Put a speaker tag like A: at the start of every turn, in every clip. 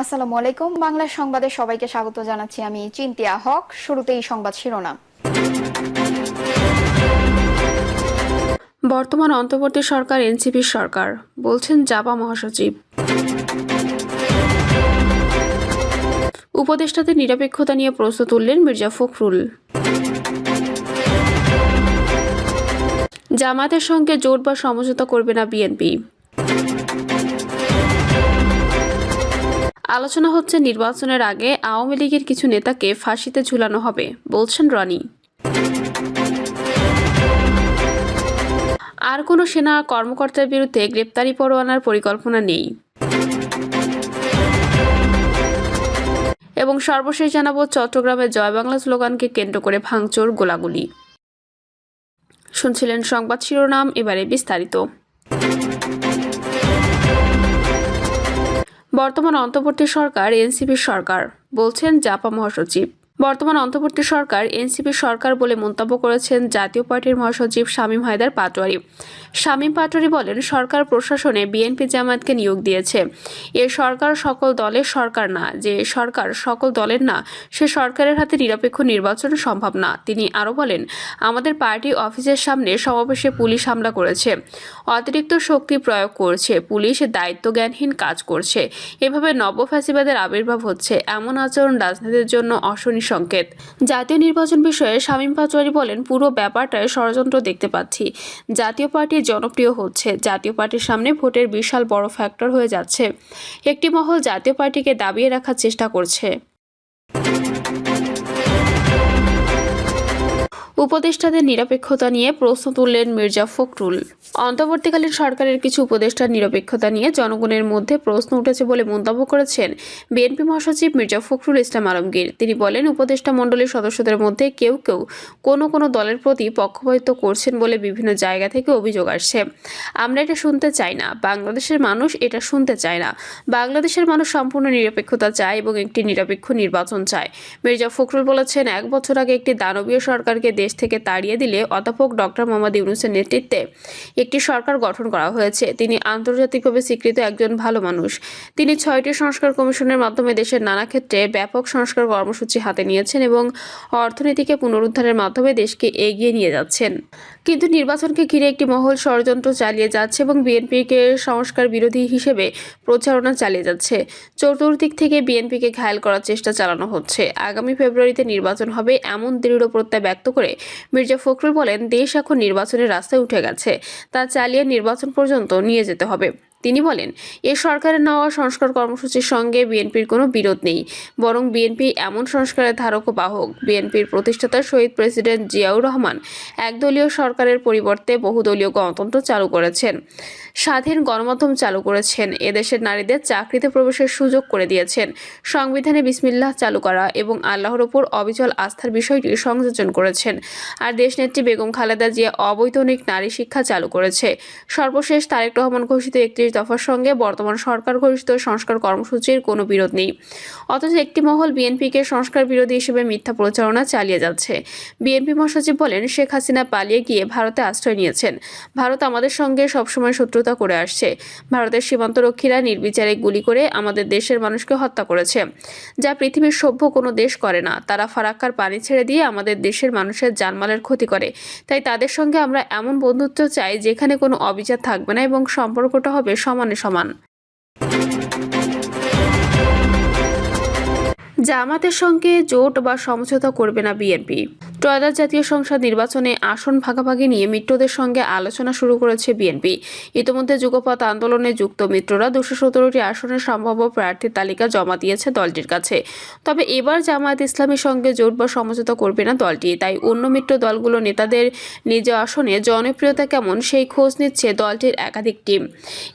A: আসসালামু আলাইকুম। বাংলা সংবাদে সবাইকে স্বাগত জানাচ্ছি আমি চিন্তিয়া হক। শুরুতেই সংবাদ শিরোনাম।
B: বর্তমান অন্তর্বর্তী সরকার, এনসিপির সরকার, বলছেন জাপা মহাসচিব। উপদেষ্টাদের নিরপেক্ষতা নিয়ে প্রশ্ন তুললেন মির্জা ফখরুল। জামাতের সঙ্গে জোট বা সমঝোতা করবে না বিএনপি। আলোচনা হচ্ছে নির্বাচনের আগে আওয়ামী লীগের কিছু নেতাকে ফাঁসিতে ঝুলানো হবে, বলছেন রনি। আর কোনো সেনা কর্মকর্তার বিরুদ্ধে গ্রেপ্তারি পরোয়ানার পরিকল্পনা নেই। এবং সর্বশেষ জানাব চট্টগ্রামে জয় বাংলা স্লোগানকে কেন্দ্র করে ভাঙচুর, গোলাগুলি। শুনছিলেন সংবাদ শিরোনাম, এবারে বিস্তারিত। বর্তমান অন্তর্বর্তী সরকার এনসিপির সরকার বলছেন জাপা মহাসচিব। বর্তমান অন্তর্বর্তী সরকার এনসিপির সরকার বলে মন্তব্য করেছেন জাতীয় পার্টির মহাসচিব শামীম হায়দার পাটোয়ারি। শামীম পাটোয়ারি বলেন, সরকার প্রশাসনে বিএনপি জামায়াতকে নিয়োগ দিয়েছে। এ সরকার সকল দলের সরকার না, যে সরকার সকল দলের না, সে সরকারের হাতে নিরপেক্ষ নির্বাচন সম্ভব না। তিনি আরও বলেন, আমাদের পার্টি অফিসের সামনে সমাবেশে পুলিশ হামলা করেছে। অতিরিক্ত শক্তি প্রয়োগ করছে, পুলিশ দায়িত্বজ্ঞানহীন কাজ করছে। এভাবে নব্য নবফ্যাসিবাদের আবির্ভাব হচ্ছে। এমন আচরণ রাজনীতির জন্য অশনি সংকেত। জাতীয় নির্বাচন বিষয়ে শামীম পাচোয়ারি বলেন, পুরো ব্যাপারটায় ষড়যন্ত্র দেখতে পাচ্ছি। জাতীয় পার্টি জনপ্রিয় হচ্ছে, জাতীয় পার্টির সামনে ভোটের বিশাল বড় ফ্যাক্টর হয়ে যাচ্ছে। একটি মহল জাতীয় পার্টিকে দাবিয়ে রাখার চেষ্টা করছে। উপদেষ্টাদের নিরপেক্ষতা নিয়ে প্রশ্ন তুললেন মির্জা ফখরুল। অন্তর্বর্তীকালীন সরকারের কিছু উপদেষ্টার নিরপেক্ষতা নিয়ে জনগণের মধ্যে প্রশ্ন উঠেছে বলে মন্তব্য করেছেন বিএনপি মহাসচিব মির্জা ফখরুল ইসলাম আলমগীর। তিনি বলেন, উপদেষ্টা মণ্ডলীর সদস্যদের মধ্যে কেউ কেউ কোনো কোনো দলের প্রতি পক্ষপাতিত্ব করছেন বলে বিভিন্ন জায়গা থেকে অভিযোগ আসছে। আমরা এটা শুনতে চাই না। বাংলাদেশের মানুষ এটা শুনতে চায় না। বাংলাদেশের মানুষ সম্পূর্ণ নিরপেক্ষতা চায় এবং একটি নিরপেক্ষ নির্বাচন চায়। মির্জা ফখরুল বলেছেন, এক বছর আগে একটি দানবীয় সরকারকে দেশ থেকে তাড়িয়ে দিলে অধ্যাপক ডক্টর মোহাম্মদ ইউনুসের নেতৃত্বে একটি সরকার গঠন করা হয়েছে। তিনি আন্তর্জাতিকভাবে স্বীকৃত একজন ভালো মানুষ। তিনি ছয়টি সংস্কার কমিশনের মাধ্যমে দেশের নানা ক্ষেত্রে ব্যাপক সংস্কার কর্মসূচি হাতে নিয়েছেন এবং অর্থনীতিকে পুনরুদ্ধারের মাধ্যমে দেশকে এগিয়ে নিয়ে যাচ্ছেন। কিন্তু নির্বাচনকে ঘিরে একটি মহল ষড়যন্ত্র চালিয়ে যাচ্ছে এবং বিএনপিকে সংস্কার বিরোধী হিসেবে প্রচারণা চালিয়ে যাচ্ছে। চতুর্দিক থেকে বিএনপিকে ঘায়াল করার চেষ্টা চালানো হচ্ছে। আগামী ফেব্রুয়ারিতে নির্বাচন হবে এমন দৃঢ় প্রত্যয় ব্যক্ত করে মির্জা ফখরুল বলেন, দেশ এখন নির্বাচনের রাস্তায় উঠে গেছে। তা চালিয়ে নির্বাচন পর্যন্ত নিয়ে যেতে হবে। তিনি বলেন, এ সরকারের নেওয়া সংস্কার কর্মসূচির সঙ্গে বিএনপির কোনো বিরোধ নেই, বরং বিএনপি এমন সংস্কারের ধারক ও বাহক। বিএনপির প্রতিষ্ঠাতা শহীদ প্রেসিডেন্ট জিয়াউর রহমান একদলীয় সরকারের পরিবর্তে বহুদলীয় গণতন্ত্র চালু করেছেন, স্বাধীন গণমাধ্যম চালু করেছেন, এদেশের নারীদের চাকরিতে প্রবেশের সুযোগ করে দিয়েছেন, সংবিধানে বিসমিল্লাহ চালু করা এবং আল্লাহর ওপর অবিচল আস্থার বিষয়টি সংযোজন করেছেন, আর দেশনেত্রী বেগম খালেদা জিয়া অবৈতনিক নারী শিক্ষা চালু করেছে। সর্বশেষ তারেক রহমান ঘোষিত একত্রিশ দফার সঙ্গে বর্তমান সরকার ঘোষিত সংস্কার কর্মসূচির কোনো বিরোধ নেই। অথচ একটি মহল বিএনপিকে সংস্কার বিরোধী হিসেবে মিথ্যা প্রচারণা চালিয়ে যাচ্ছে। বিএনপি মহাসচিব বলেন, শেখ হাসিনা পালিয়ে গিয়ে ভারতে আশ্রয় নিয়েছেন। ভারত আমাদের সঙ্গে সবসময় শত্রুতা করে আসছে। ভারতের সীমান্তরক্ষীরা নির্বিচারে গুলি করে আমাদের দেশের মানুষকে হত্যা করেছে। যা পৃথিবীর সভ্য কোনো দেশ করে না। তারা ফারাক্কার পানি ছেড়ে দিয়ে আমাদের দেশের মানুষের জানমালের ক্ষতি করে। তাই তাদের সঙ্গে আমরা এমন বন্ধুত্ব চাই যেখানে কোনো অবিচার থাকবে না এবং সম্পর্কটা হবে সমানে সমান। জামাতের সঙ্গে জোট বা সমঝোতা করবে না বিএনপি। ত্রয়োদশ জাতীয় সংসদ নির্বাচনে আসন ভাগাভাগি নিয়ে মিত্রদের সঙ্গে আলোচনা শুরু করেছে বিএনপি। ইতিমধ্যে যুগপথ আন্দোলনে যুক্ত মিত্ররা দুশো সতেরোটি আসনের সম্ভাব্য প্রার্থীর তালিকা জমা দিয়েছে দলটির কাছে। তবে এবার জামায়াত ইসলামের সঙ্গে জোট বা সমঝোতা করবে না দলটি, তাই অন্য মিত্র দলগুলো নেতাদের নিজ আসনে জনপ্রিয়তা কেমন সেই খোঁজ নিচ্ছে দলটির একাধিক টিম।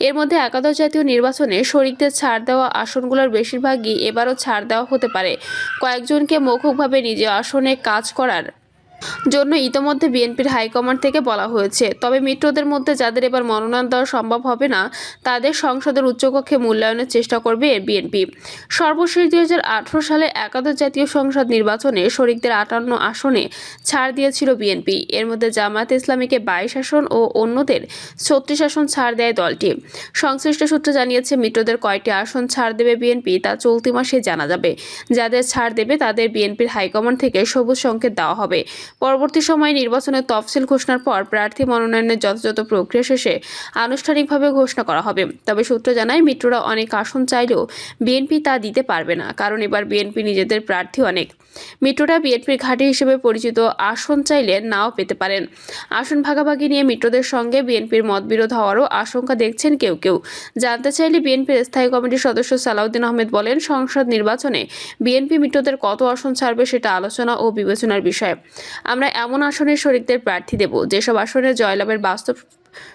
B: এর মধ্যে একাদশ জাতীয় নির্বাচনে শরিকদের ছাড় দেওয়া আসনগুলোর বেশিরভাগই এবারও ছাড় দেওয়া হতে পারে। কয়েকজনকে মৌখিকভাবে নিজ আসনে কাজ করার জন্য ইতোমধ্যে বিএনপির হাইকমান্ড থেকে বলা হয়েছে। তবে মিত্রদের মধ্যে যাদের এবার মনোনয়ন দেওয়া সম্ভব হবে না, তাদের সংসদের উচ্চকক্ষে মূল্যায়নের চেষ্টা করবে বিএনপি। সর্বশেষ দুই হাজার আঠারো সালে একাদশ জাতীয় সংসদ নির্বাচনে শরিকদের আটান্ন আসনে ছাড় দিয়েছিল বিএনপি। এর মধ্যে জামায়াত ইসলামীকে বাইশ আসন ও অন্যদের ছত্রিশ আসন ছাড় দেয় দলটি। সংশ্লিষ্ট সূত্র জানিয়েছে, মিত্রদের কয়টি আসন ছাড় দেবে বিএনপি তা চলতি মাসে জানা যাবে। যাদের ছাড় দেবে তাদের বিএনপির হাইকমান্ড থেকে সবুজ সংকেত দেওয়া হবে। পরবর্তী সময়ে নির্বাচনের তফসিল ঘোষণার পর প্রার্থী মনোনয়নের যথাযথ প্রক্রিয়া শেষে আনুষ্ঠানিকভাবে ঘোষণা করা হবে। তবে সূত্র জানায়, মিত্ররা অনেক আসন চাইলেও বিএনপি তা দিতে পারবে না, কারণ এবার বিএনপি নিজেদের প্রার্থী অনেক। মিত্ররা বিএনপির ঘাঁটি হিসেবে পরিচিত আসন চাইলে নাও পেতে পারেন। আসন ভাগাভাগি নিয়ে মিত্রদের সঙ্গে বিএনপির মতবিরোধ হওয়ারও আশঙ্কা দেখছেন কেউ কেউ। জানতে চাইলে বিএনপির স্থায়ী কমিটির সদস্য সালাউদ্দিন আহমেদ বলেন, সংসদ নির্বাচনে বিএনপি মিত্রদের কত আসন ছাড়বে সেটা আলোচনা ও বিবেচনার বিষয়। আমরা এমন আসনের শরিকদের প্রার্থী দেব, যেসব আসনে জয়লাভের বাস্তব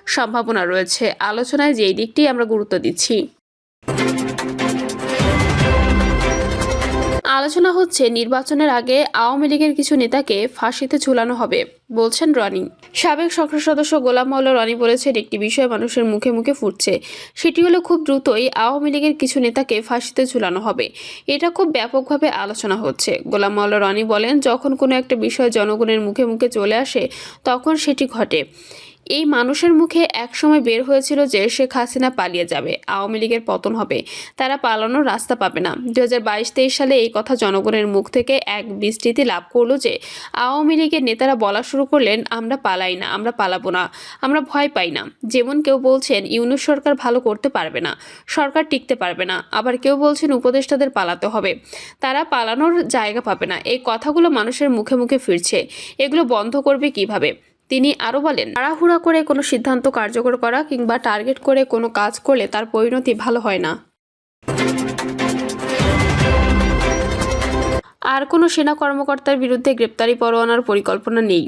B: সম্ভাবনা রয়েছে। আলোচনায় যেই দিকটি আমরা গুরুত্ব দিচ্ছি। আলোচনা হচ্ছে নির্বাচনের আগে আওয়ামী লীগের কিছু নেতাকে ফাঁসিতে ঝুলানো হবে, বলছেন রনি। সাবেক সংসদ সদস্য গোলাম মাওলা রনি বলেছেন, একটি বিষয় মানুষের মুখে মুখে ফুটছে। সেটি হলো খুব দ্রুতই আওয়ামী লীগের কিছু নেতাকে ফাঁসিতে ঝুলানো হবে। এটা খুব ব্যাপকভাবে আলোচনা হচ্ছে। গোলাম মাওলা রনি বলেন, যখন কোনো একটা বিষয় জনগণের মুখে মুখে চলে আসে, তখন সেটি ঘটে। এই মানুষের মুখে একসময় বের হয়েছিল যে শেখ হাসিনা পালিয়ে যাবে, আওয়ামী লীগের পতন হবে। তারা পালানোর রাস্তা পাবে না। দু হাজার সালে এই কথা জনগণের মুখ থেকে এক বিস্তৃতি লাভ করল যে, আওয়ামী লীগের নেতারা বলা শুরু করলেন, আমরা পালাই না, আমরা পালাবো না, আমরা ভয় পাই না। যেমন কেউ বলছেন, ইউনুস সরকার ভালো করতে পারবে না, সরকার টিকতে পারবে না। আবার কেউ বলছেন, উপদেষ্টাদের পালাতে হবে। তারা পালানোর জায়গা পাবে না। এই কথাগুলো মানুষের মুখে মুখে ফিরছে। এগুলো বন্ধ করবে কীভাবে? তিনি আরও বলেন, তাড়াহুড়া করে কোনো সিদ্ধান্ত কার্যকর করা কিংবা টার্গেট করে কোনো কাজ করলে তার পরিণতি ভালো হয় না। আর কোনো সেনা কর্মকর্তার বিরুদ্ধে গ্রেপ্তারি পরোয়ানার পরিকল্পনা নেই।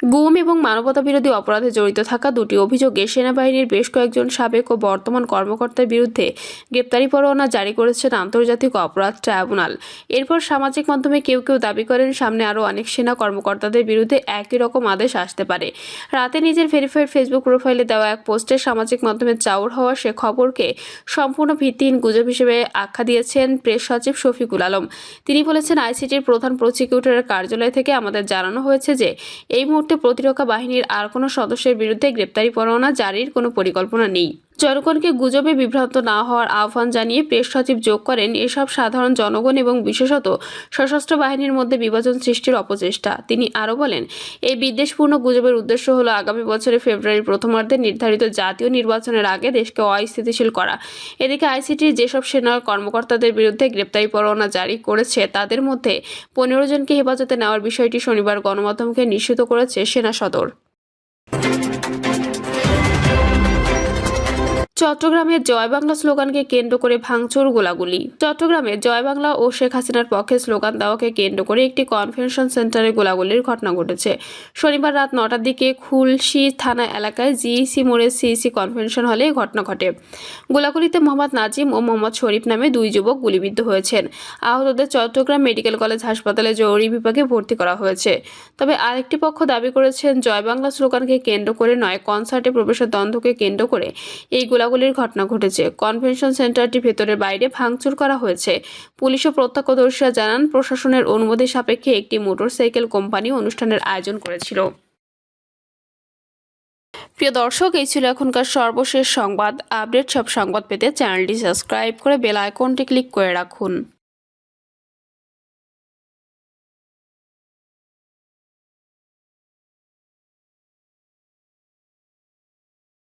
B: গুম এবং মানবতা বিরোধী অপরাধে জড়িত থাকা দুটি অভিযোগে সেনাবাহিনীর বেশ কয়েকজন সাবেক ও বর্তমান কর্মকর্তার বিরুদ্ধে গ্রেপ্তারি পরোয়ানা জারি করেছেন আন্তর্জাতিক অপরাধ ট্রাইব্যুনাল। এরপর সামাজিক মাধ্যমে কেউ কেউ দাবি করেন, সামনে আরও অনেক সেনা কর্মকর্তাদের বিরুদ্ধে একই রকম আদেশ আসতে পারে। রাতে নিজের ভেরিফাইড ফেসবুক প্রোফাইলে দেওয়া এক পোস্টে সামাজিক মাধ্যমে চাউর হওয়া সে খবরকে সম্পূর্ণ ভিত্তিহীন গুজব হিসেবে আখ্যা দিয়েছেন প্রেস সচিব শফিকুল আলম। তিনি বলেছেন, আইসিটির প্রধান প্রসিকিউটরের কার্যালয় থেকে আমাদের জানানো হয়েছে যে, এই মুহূর্তে প্রতিরক্ষা বাহিনীর আর কোনো সদস্যের বিরুদ্ধে গ্রেপ্তারি পরোয়ানা জারির কোনো পরিকল্পনা নেই। জনগণকে গুজবে বিভ্রান্ত না হওয়ার আহ্বান জানিয়ে প্রেস সচিব যোগ করেন এসব সাধারণ জনগণ এবং বিশেষত সশস্ত্র বাহিনীর মধ্যে বিভাজন সৃষ্টির অপচেষ্টা। তিনি আরও বলেন, এই বিদ্বেষপূর্ণ গুজবের উদ্দেশ্য হলো আগামী বছরের ফেব্রুয়ারির প্রথমার্ধে নির্ধারিত জাতীয় নির্বাচনের আগে দেশকে অস্থিতিশীল করা। এদিকে আইসিটির যেসব সেনা কর্মকর্তাদের বিরুদ্ধে গ্রেপ্তারি পরোয়ানা জারি করেছে, তাদের মধ্যে পনেরো জনকে হেফাজতে নেওয়ার বিষয়টি শনিবার গণমাধ্যমকে নিশ্চিত করেছে সেনা সদর। চট্টগ্রামের জয় বাংলা স্লোগানকে কেন্দ্র করে ভাঙচুর গোলাগুলি। চট্টগ্রামে জয় বাংলা ও শেখ হাসিনার পক্ষে স্লোগান দেওয়াকে কেন্দ্র করে একটি কনভেনশন সেন্টারে গোলাগুলির ঘটনা ঘটেছে। শনিবার রাত নটার দিকে খুলশি থানা এলাকায় জিইসি মোড়ে সিইসি কনভেনশন হলে ঘটনা ঘটে। গোলাগুলিতে মোহাম্মদ নাজিম ও মোহাম্মদ শরীফ নামে দুই যুবক গুলিবিদ্ধ হয়েছেন। আহতদের চট্টগ্রাম মেডিকেল কলেজ হাসপাতালে জরুরি বিভাগে ভর্তি করা হয়েছে। তবে আরেকটি পক্ষ দাবি করেছেন, জয় বাংলা স্লোগানকে কেন্দ্র করে নয়, কনসার্টে প্রবেশের দ্বন্দ্বকে কেন্দ্র করে এই গোলাগুলির ঘটনা ঘটেছে। কনভেনশন সেন্টারটি ভেতরের বাইরে ভাঙচুর করা হয়েছে। পুলিশ ও প্রত্যক্ষদর্শীরা জানান, প্রশাসনের অনুমতি সাপেক্ষে একটি মোটরসাইকেল কোম্পানি অনুষ্ঠানের আয়োজন করেছিল। প্রিয় দর্শক, এই ছিল এখনকার সর্বশেষ সংবাদ। আপডেট সব সংবাদ পেতে চ্যানেলটি সাবস্ক্রাইব করে বেল আইকনটি ক্লিক করে রাখুন।